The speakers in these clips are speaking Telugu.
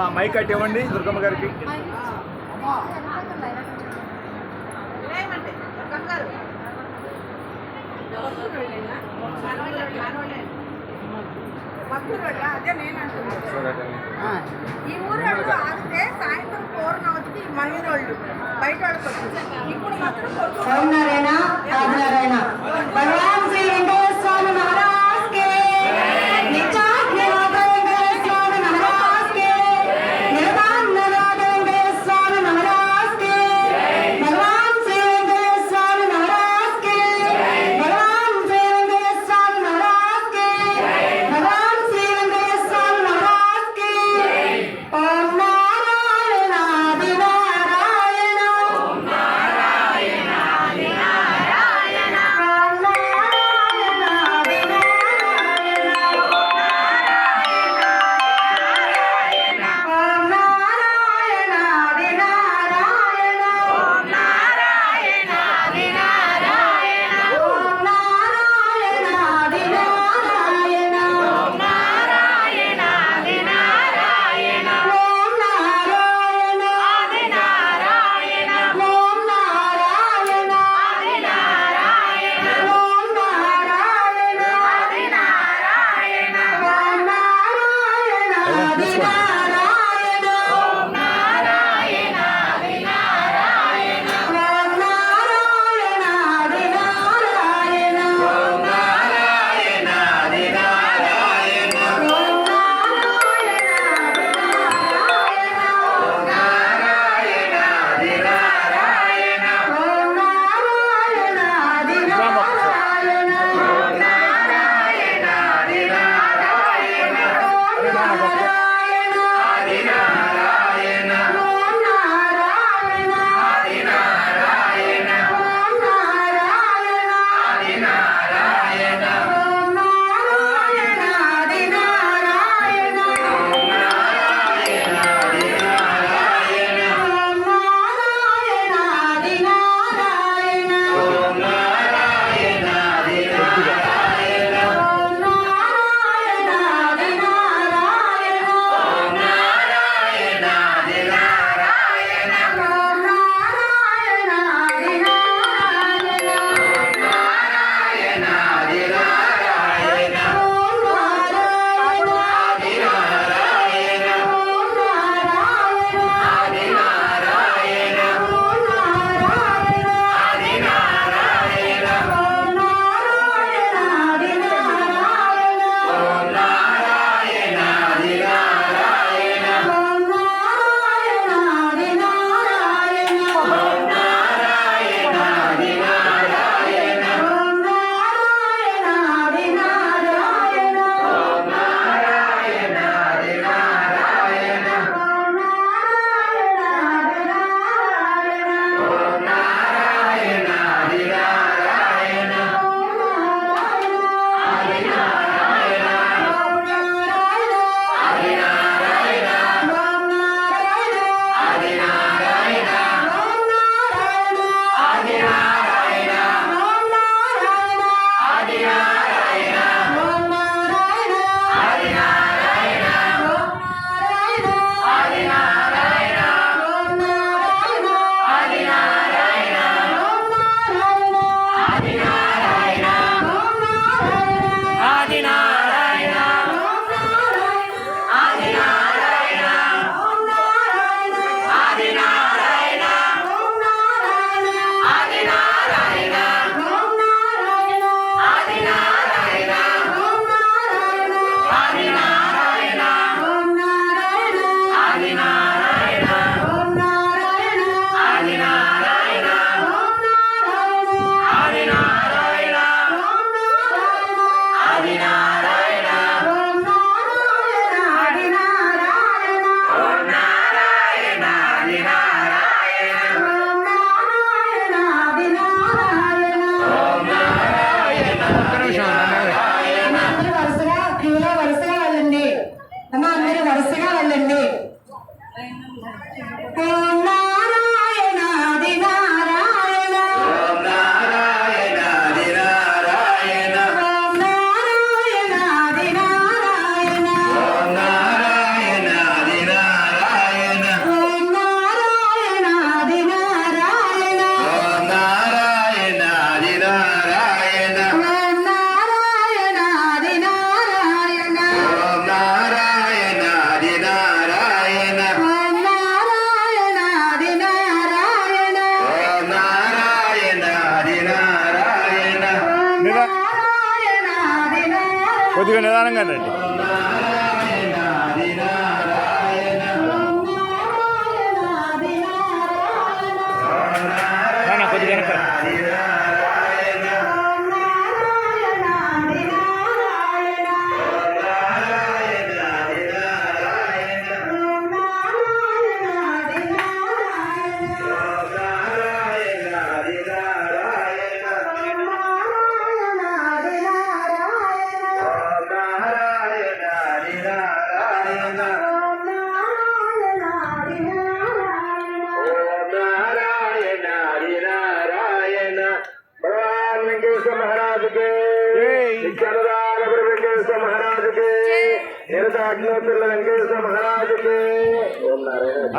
మా మైక్ అట్ ఇవ్వండి దుర్గమ్మ గారికి. ఈ ఊరోళ్ళు ఆగితే సాయంత్రం కోరిన వచ్చి మహిళ వాళ్ళు బయట వాళ్ళు ఇప్పుడు మాత్రం Bihara.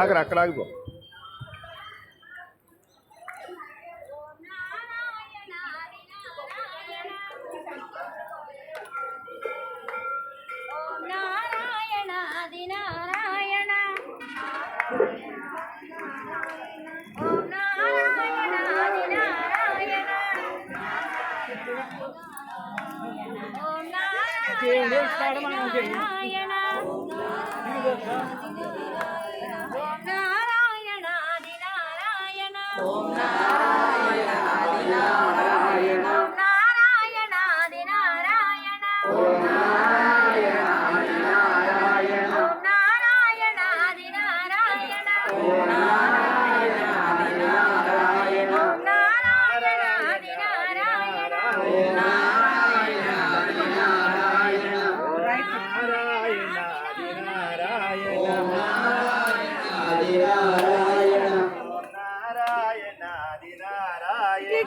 ఆగరా అక్కడ ఆగిపో. ఓం నారాయణ ఆది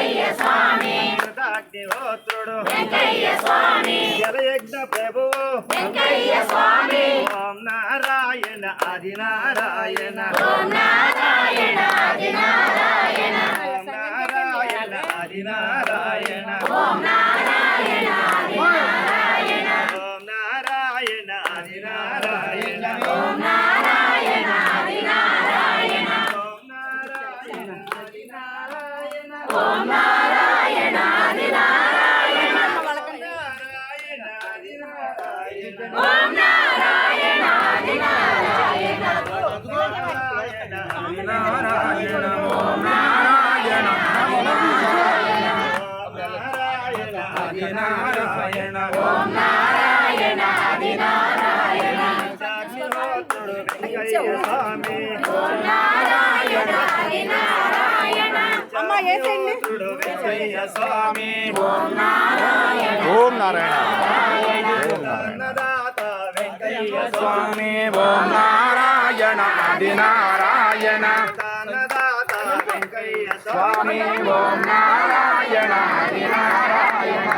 నిరతాగ్నిహోత్రుడు వెంకయ్య స్వామి. నిరతాగ్నిహోత్రుడు వెంకయ్య స్వామి జలయజ్ఞ ప్రభువు వెంకయ్య స్వామి ఓం నారాయణ ఆది నారాయణ ఓం నారాయణ ఆది నారాయణ ఓం నారాయణ ఆది నారాయణ ఓం నారాయణ నారాయణ ఓం నారాయణ ఆది నారాయణ సాక్షిహోత్రుడు వెంకయ్య స్వామి ఓం నారాయణ ఆది నారాయణ అమ్మ హోత్రుడు వెంకయ్య స్వామి ఓం నారాయణ. ఓం నారాయణ. అన్నదాత వెంకయ్య స్వామి స్వామి ఓం నారాయణ ఆది నారాయణ అన్నదాత వెంకయ్య స్వామి స్వామి ఓం నారాయణ ఆది నారాయణ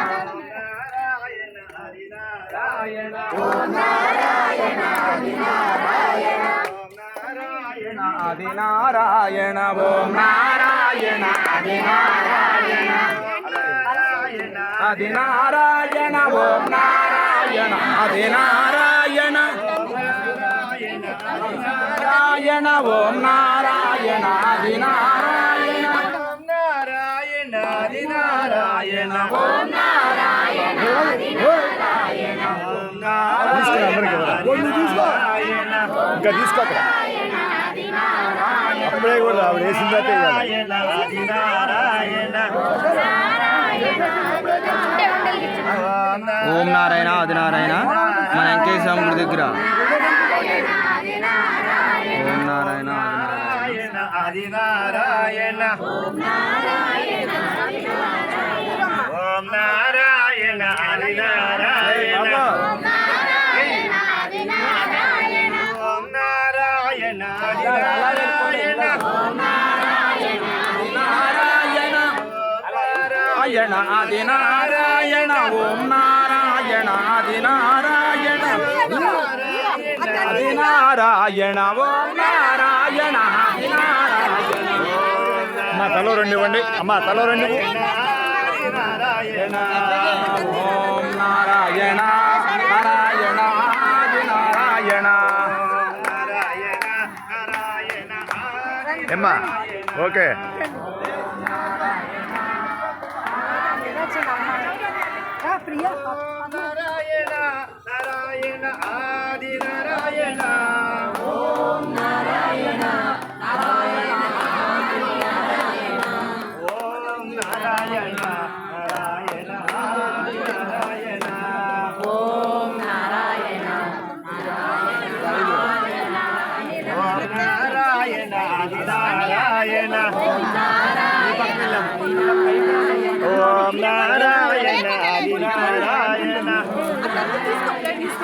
నారాయణ హరి నారాయణ ఓం నారాయణ ఆది నారాయణ ఓం నారాయణ ఆది నారాయణ ఓం నారాయణ ఆది నారాయణ ఆది నారాయణ ఓం నారాయణ ఆది నారాయణ నారాయణ ఓం నారాయణ ఆది నారాయణ ఓం నారాయణ హరి నారాయణ ఓం నారాయణ ఆది నారాయణ ఓం నారాయణ ఇంకా తీసుకోక నారాయణ ఆది నారాయణ. అప్పుడే కూడా ఆవిడ వేసిన ఓం నారాయణ ఆది నారాయణ మన వెంకటేశ్వర గుడి దగ్గర. ఓం నారాయణ ఆది నారాయణ ఓం నారాయణ ఓం నారాయణ అది నారాయణ నారాయణ ఆది నారాయణ ఓం నారాయణ ఆది నారాయణ. ఆది నారాయణ ఓం నారాయణ ఆది నారాయణ. అమ్మా తలో రెండు ఇవ్వండి. అమ్మా తలో రెండు. నారాయణ ఓం నారాయణ నారాయణ ఆది నారాయణ నారాయణ నారాయణ. ఏమ్మా ఓకే. నారాయణ నారాయణ ఆది నారాయణ.